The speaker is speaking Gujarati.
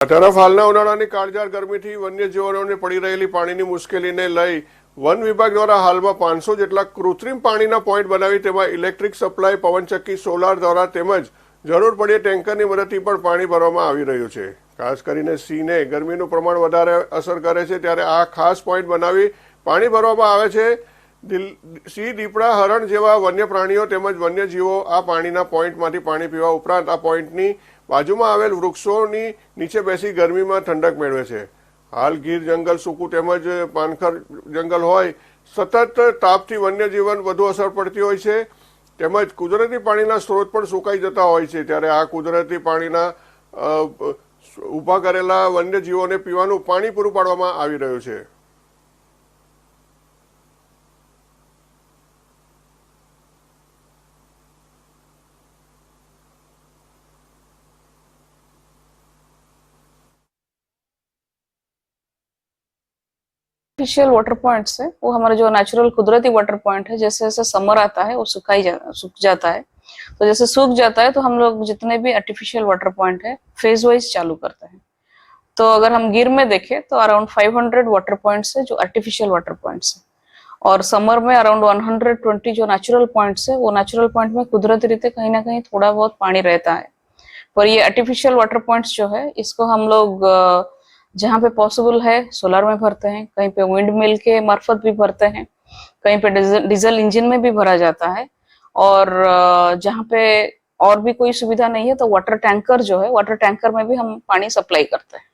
તરફ હાલના ઉનાળાની કાળજાળ ગરમીથી વન્યજીવનોને પડી રહેલી પાણીની મુશ્કેલીને લઈ વન વિભાગ દ્વારા હાલમાં પાંચસો જેટલા કૃત્રિમ પાણીના પોઈન્ટ બનાવી તેમાં ઇલેક્ટ્રિક સપ્લાય, પવનચક્કી, સોલાર દ્વારા તેમજ જરૂર પડે ટેન્કરની મદદથી પણ પાણી ભરવામાં આવી રહ્યું છે. ખાસ કરીને સિંહને ગરમીનું પ્રમાણ વધારે અસર કરે છે, ત્યારે આ ખાસ પોઈન્ટ બનાવી પાણી ભરવામાં આવે છે. સિંહ દીપડા હરણ જેવા વન્ય પ્રાણીઓ તેમજ વન્યજીવો આ પાણીના પોઈન્ટમાંથી પાણી પીવા ઉપરાંત આ પોઈન્ટની બાજુમાં આવેલ વૃક્ષોની નીચે બેસી ગરમીમાં ઠંડક મેળવે છે. હાલ ગીર જંગલ, સૂકું તેમજ પાનખર જંગલ હોય, સતત તાપથી વન્યજીવન વધુ અસર પડતી હોય છે. તેમજ કુદરતી પાણીના સ્ત્રોત પણ સુકાઈ જતા હોય છે. ત્યારે આ કુદરતી પાણીના ઊભા કરેલા વન્યજીવોને પીવાનું પાણી પૂરું પાડવામાં આવી રહ્યું છે. आर्टिफिशियल वाटर पॉइंट्स है, वो हमारा जो नेचुरल कुदरती वाटर पॉइंट है, जैसे जैसे समर आता है, वो सुखाई जा, सूख जाता है। तो जैसे सूख जाता है तो हम लोग जितने भी आर्टिफिशियल वाटर पॉइंट है फ़ेज़ वाइज चालू करते हैं। तो अगर हम गिर में देखें तो अराउंड 500 वाटर पॉइंट्स है, जो आर्टिफिशियल वाटर पॉइंट्स है। और समर में अराउंड 120 जो नेचुरल पॉइंट्स है, वो नेचुरल पॉइंट में कुदरती रीते कहीं ना कहीं थोड़ा बहुत पानी रहता है। पर ये आर्टिफिशियल वाटर पॉइंट्स जो है, इसको हम लोग जहाँ पे पॉसिबल है सोलर में भरते हैं, कहीं पे विंड मिल के मार्फत भी भरते हैं, कहीं पे डीजल डीजल इंजन में भी भरा जाता है और जहाँ पे और भी कोई सुविधा नहीं है तो वाटर टैंकर जो है वाटर टैंकर में भी हम पानी सप्लाई करते हैं।